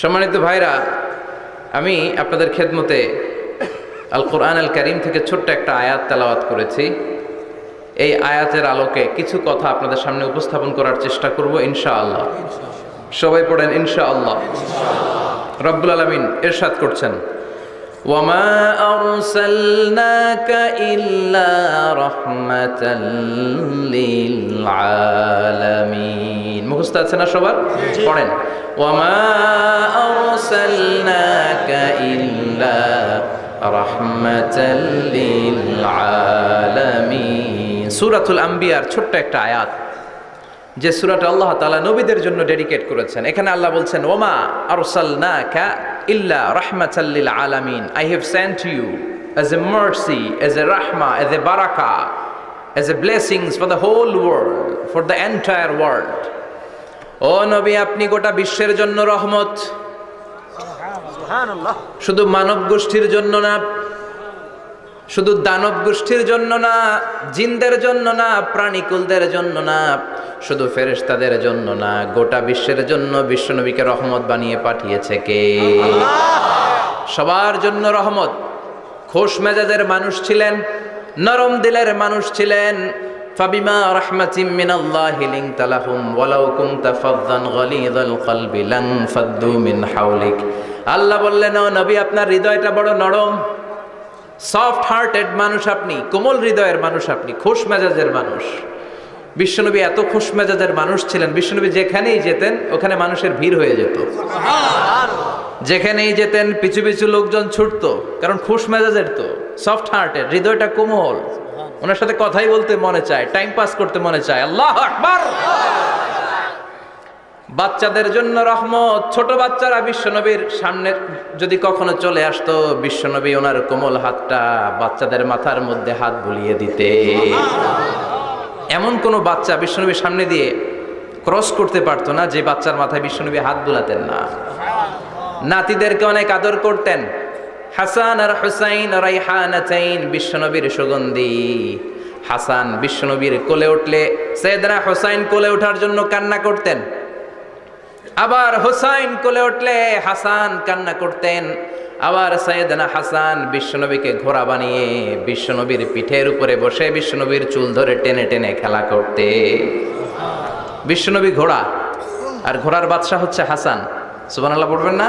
সম্মানিত ভাইরা, আমি আপনাদের খেদমতে আল কোরআন আল করিম থেকে ছোট্ট একটা আয়াত তেলাওয়াত করেছি। এই আয়াতের আলোকে কিছু কথা আপনাদের সামনে উপস্থাপন করার চেষ্টা করব, ইনশাআল্লাহ। সবাই পড়েন, ইনশাআল্লাহ। রব্বুল আলমিন এরশাদ করছেন। وما أرسلناك إلا رحمة للعالمين মুখস্থ আছে না সবার পড়েন وما أرسلناك إلا رحمة للعالمين সূরাতুল আম্বিয়ার ছোট্ট একটা আয়াত যে সুরাটা আল্লাহ তাআলা নবীদের জন্য ডেডিকেট করেছেন এখানে আল্লাহ বলছেন ওমা আরসালনাকা ইল্লা রাহমাতাল্লিল আলামিন I have sent you as a mercy as a rahmah, as a barakah, as a blessings for the whole world for the entire world ও নবী আপনি গোটা বিশ্বের জন্য রহমত শুধু মানব গোষ্ঠীর জন্য না শুধু দানব গোষ্ঠীর জন্য না, জিনদের জন্য না, প্রাণীকুলদের জন্য না, শুধু ফেরেশতাদের জন্য না, গোটা বিশ্বের জন্য বিশ্বনবীকে রহমত বানিয়ে পাঠিয়েছে কে? সবার জন্য রহমত। খোশ মেজাজের মানুষ ছিলেন, নরম দিলের মানুষ ছিলেন। ফাবিমা হাওলিক। আল্লাহ বললেন নবী, আপনার হৃদয়টা বড় নরম। সফট হার্টেড মানুষ আপনি কোমল হৃদয়ের মানুষ আপনি খুশ মেজাজের মানুষ। বিশ্বনবী এত খুশ মেজাজের মানুষ ছিলেন বিশ্বনবী যেখানেই যেতেন ওখানে মানুষের ভিড় হয়ে যেত। যেখানেই যেতেন পিছু পিছু লোকজন ছুটতো কারণ খুশ মেজাজের তো সফট হার্টেড হৃদয়টা কোমল। ওনার সাথে কথাই বলতে মনে চায় টাইম পাস করতে মনে চায়। আল্লাহ আকবার! বাচ্চাদের জন্য রহমত। ছোট বাচ্চারা বিশ্বনবীর সামনে যদি কখনো চলে আসতো, বিশ্বনবী ওনার কোমল হাতটা বাচ্চাদের মাথার মধ্যে হাত বুলিয়ে দিতে। এমন কোনো বাচ্চা বিশ্বনবীর সামনে দিয়ে ক্রস করতে পারতো না, যে বাচ্চার মাথায় বিশ্বনবী হাত বুলাতেন না। নাতিদেরকে অনেক আদর করতেন। হাসান আর হুসাইন রাইহানাতাইন বিশ্বনবীর সুগন্ধি। হাসান বিশ্বনবীর কোলে উঠলে সৈয়দনা হুসাইন কোলে ওঠার জন্য কান্না করতেন। আবার হুসাইন কোলে উঠলে হাসান কান্না করতেন। আবার সৈয়দনা হাসান বিশ্বনবীকে ঘোড়া বানিয়ে বিশ্বনবীর পিঠের উপরে বসে বিশ্বনবীর চুল ধরে টেনে টেনে খেলা করতে। বিশ্বনবী ঘোড়া, আর ঘোড়ার বাদশাহ হচ্ছে হাসান। সুবহানাল্লাহ পড়বেন না?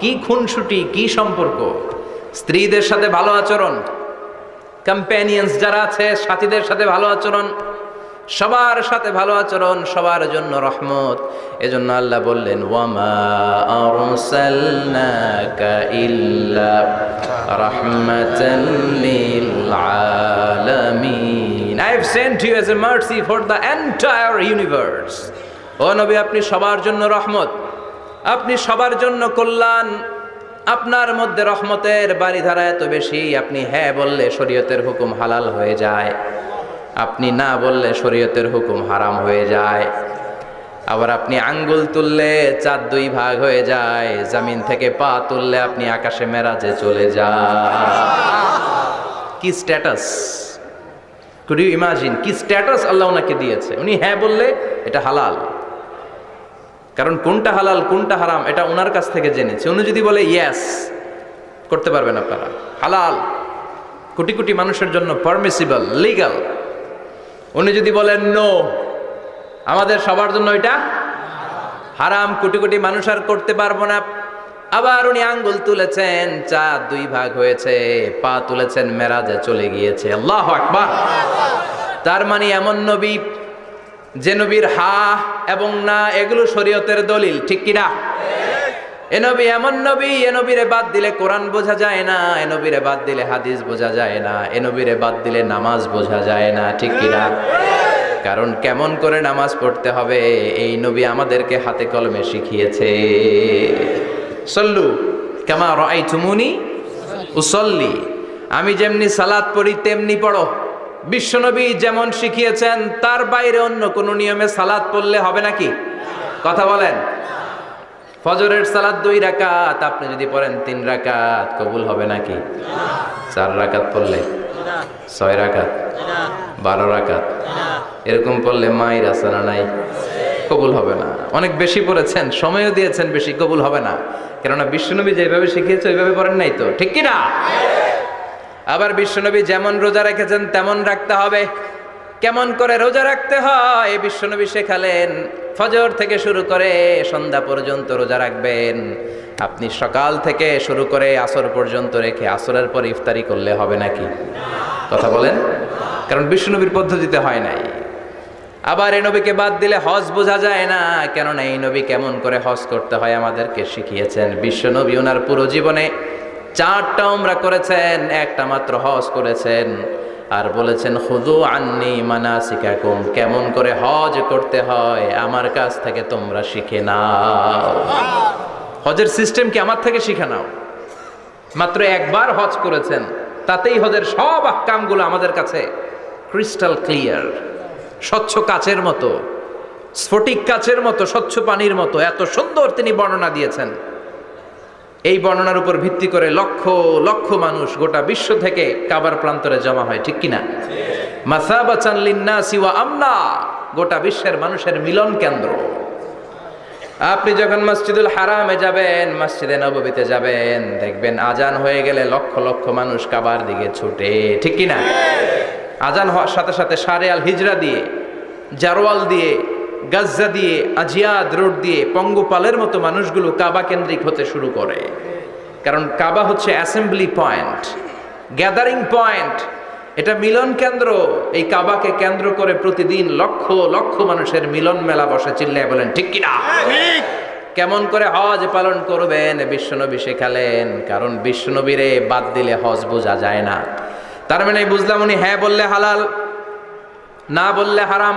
কি খুনসুটি, কি সম্পর্ক? স্ত্রীদের সাথে ভালো আচরণ কম্প্যানিয়ন্স যারা আছে, সাথীদের সাথে ভালো আচরণ সবার সাথে ভালো আচরণ, সবার জন্য রহমত। এজন্য আল্লাহ বললেন sent you a mercy for the universe আপনি সবার জন্য রহমত। আপনি সবার জন্য কল্যাণ। আপনার মধ্যে রহমতের বাড়িধারা এত বেশি, আপনি হ্যাঁ বললে শরীয়তের হুকুম হালাল হয়ে যায়। আপনি না বললে শরীয়তের হুকুম হারাম হয়ে যায়। আবার আপনি আঙ্গুল তুললে চার দুই ভাগ হয়ে যায়। জামিন থেকে পা তুললে আপনি আকাশে মেরাজে চলে যান কি স্ট্যাটাস কুড ইউ ইমাজিন কি স্ট্যাটাস আল্লাহ ওনাকে দিয়েছে? উনি হ্যাঁ বললে এটা হালাল। কারণ কোনটা হালাল, কোনটা হারাম, এটা ওনার কাছ থেকে জেনেছে। উনি যদি বলে ইয়েস করতে পারবেন আপনারা। হালাল। কোটি কোটি মানুষের জন্য পারমিসিবল লিগাল উনি যদি বলেন, নো, আমাদের সবার জন্য এটা হারাম, কোটি কোটি মানুষ আর করতে পারব না। আবার উনি আঙ্গুল তুলেছেন চা দুই ভাগ হয়েছে, পা তুলেছেন, মেরাজে চলে গিয়েছে। আল্লাহ আকবার। তার মানে এমন নবী, যে নবীর হা এবং না, এগুলো শরীয়তের দলিল, ঠিক কিনা? এ নবী এমন নবী, এ বাদ দিলে কোরআন বোঝা যায় না, এ বাদ দিলে হাদিস বোঝা যায় না, এ বাদ দিলে নামাজ বোঝা যায় না, ঠিক কিনা কারণ কেমন করে নামাজ পড়তে হবে, এই নবী আমাদেরকে হাতে কলমে শিখিয়েছে। সল্লু কেমা রাই তুমুনি উসল্লি। আমি যেমনি সালাদ পড়ি, তেমনি পড়ো। বিশ্বনবী যেমন শিখিয়েছেন, তার বাইরে অন্য কোনো নিয়মে সালাদ পড়লে হবে নাকি? কথা বলেন। ফজরের সালাদ দুই রাকাত, আপনি যদি পড়েন তিন রাকাত, কবুল হবে নাকি? চার রাকাত পড়লে? ছয় রাকাত? বারো রাকাত? এরকম পড়লে মায়ের আসানা নাই? কবুল হবে না। অনেক বেশি পড়েছেন, সময়ও দিয়েছেন, বেশি কবুল হবে না। কেননা বিশ্বনবী যেভাবে শিখিয়েছে, ওইভাবে পড়েন নাই তো। ঠিক কি না আবার বিশ্বনবী যেমন রোজা রেখেছেন, তেমন রাখতে হবে। কেমন করে রোজা রাখতে হয়, বিশ্বনবী শেখালেন ফজর থেকে শুরু করে সন্ধ্যা পর্যন্ত রোজা রাখবেন। আপনি সকাল থেকে শুরু করে আসর পর্যন্ত রেখে আসরের পর ইফতারি করলে হবে নাকি? কথা বলেন? কারণ বিষ্ণুনবীর পদ্ধতিতে হয় নাই। আবার এই নবীকে বাদ দিলে হজ বোঝা যায় না। কেননা এই নবী কেমন করে হজ করতে হয় আমাদেরকে শিখিয়েছেন। বিশ্ব নবী ওনার পুরো জীবনে চারটা উমরা করেছেন, একটা মাত্র হজ করেছেন। আর বলেছেন খুদু আন্নি মানাসিকাকুম, কেমন করে হজ করতে হয়? আমার কাছ থেকে তোমরা শিখে নাও। হজের সিস্টেম কি আমার থেকে শিখে নাও? মাত্র একবার হজ করেছেন, তাতেই হজের সব আকামগুলো আমাদের কাছে ক্রিস্টাল ক্লিয়ার স্বচ্ছ কাচের মতো, স্ফটিক কাচের মতো, স্বচ্ছ পানির মতো। এত সুন্দর তিনি বর্ণনা দিয়েছেন। এই বর্ণনার উপর ভিত্তি করে লক্ষ লক্ষ মানুষ গোটা বিশ্ব থেকে কাবার প্রান্তরে জমা হয়, ঠিক কিনা? আমনা, গোটা বিশ্বের মানুষের মিলন কেন্দ্র। আপনি যখন মসজিদুল হারামে যাবেন, মসজিদে নববীতে যাবেন, দেখবেন আজান হয়ে গেলে লক্ষ লক্ষ মানুষ কাবার দিকে ছুটে, ঠিক কি না আজান হওয়ার সাথে সাথে সারে আল হিজরা দিয়ে জারোয়াল দিয়ে গাজ্জা দিয়ে আজিয়াদ রোড দিয়ে পঙ্গপালের মতো মানুষগুলো কাবা কেন্দ্রিক হতে শুরু করে। কারণ কাবা হচ্ছে অ্যাসেম্বলি পয়েন্ট গ্যাদারিং পয়েন্ট এটা মিলন কেন্দ্র। এই কাবাকে কেন্দ্র করে প্রতিদিন লক্ষ লক্ষ মানুষের মিলন মেলা বসে চিল্লায় বলেন ঠিক কিনা? কেমন করে হজ পালন করবেন? বিশ্বনবী শেখালেন কারণ বিশ্বনবীরে বাদ দিলে হজ বোঝা যায় না। তার মানে বুঝলাম উনি হ্যাঁ বললে হালাল না বললে হারাম।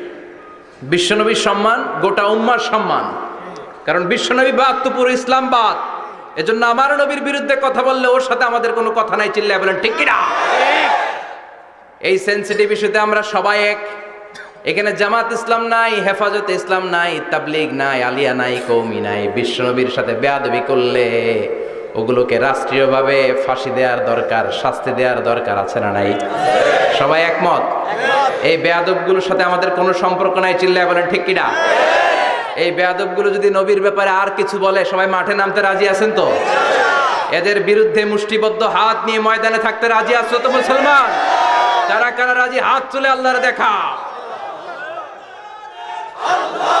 বিশ্বনবীর সম্মান, গোটা উম্মার সম্মান। কারণ বিশ্বনবী বাদ তো পুরো ইসলাম বাদ। এজন্য আমার নবীর বিরুদ্ধে কথা বললে ওর সাথে আমাদের কোনো কথা নাই, চিল্লায় বলেন, ঠিক কিনা? এই সেন্সিটিভ ইস্যুতে আমরা সবাই এক। এখানে জামাত ইসলাম নাই, হেফাজত ইসলাম নাই, তাবলিগ নাই, আলিয়া নাই কৌমি নাই, বিশ্বনবীর সাথে বেয়াদবি করলে ওগুলোকে রাষ্ট্রীয়ভাবে ফাঁসি দেওয়ার দরকার শাস্তি দেওয়ার দরকার আছে না নাই? সবাই একমত? এই বেয়াদবগুলোর সাথে আমাদের কোনো সম্পর্ক নাই চিল্লায় বলেন ঠিক কিনা? এই বেয়াদবগুলো যদি নবীর ব্যাপারে আর কিছু বলে সবাই মাঠে নামতে রাজি আছেন তো? এদের বিরুদ্ধে মুষ্টিবদ্ধ হাত নিয়ে ময়দানে থাকতে রাজি আছো তো মুসলমান? যারা কারা রাজি হাত তুলে আল্লাহর দেখা। আল্লাহ!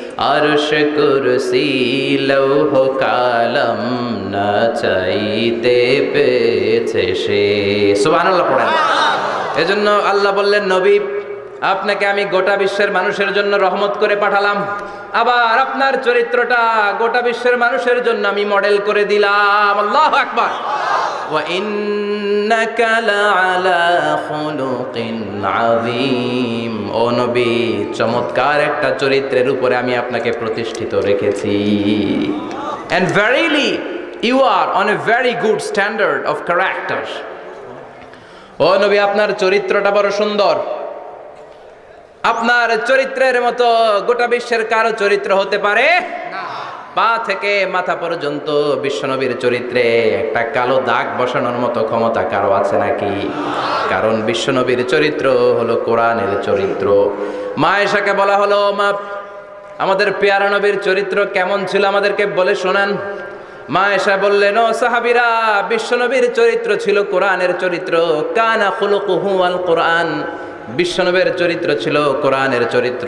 আরশ কুরসি লৌহ কালম না চাইতে পেয়েছে সে। সুবহানাল্লাহ পড়েন। এজন্য আল্লাহ বললেন, নবী, আপনাকে আমি গোটা বিশ্বের মানুষের জন্য রহমত করে পাঠালাম। আবার আপনার চরিত্রটা গোটা বিশ্বের মানুষের জন্য আমি মডেল করে দিলাম। আল্লাহ আকবার। ওয়া ইন্নাকা লাআলা খুলুকিন আযীম। ও নবী, চমৎকার একটা চরিত্রের উপরে আমি আপনাকে প্রতিষ্ঠিত রেখেছি। And verily you are on a very good standard of character ও নবী, আপনার চরিত্রটা বড় সুন্দর। আপনার চরিত্রের মতো গোটা বিশ্বের কারও চরিত্র হতে পারে? পা থেকে মাথা পর্যন্ত বিশ্বনবীর চরিত্রে একটা কালো দাগ বসানোর মতো ক্ষমতা কারও আছে নাকি? কারণ বিশ্বনবীর চরিত্র হলো কোরআনের চরিত্র। মা এসাকে বলা হলো, মা, আমাদের পেয়ারা নবীর চরিত্র কেমন ছিল আমাদেরকে বলে শোনান। মা এসা বললেন, ও সাহাবিরা, বিশ্বনবীর চরিত্র ছিল কোরআনের চরিত্র। কানা খুলুকুহু আল কোরআন। বিশ্বনবীর চরিত্র ছিল কোরআনের চরিত্র।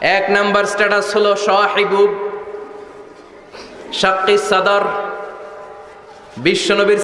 এক নাম্বার স্ট্যাটাস হলো সাহিবুব শাক্কি সাদর বিশ্বনবীর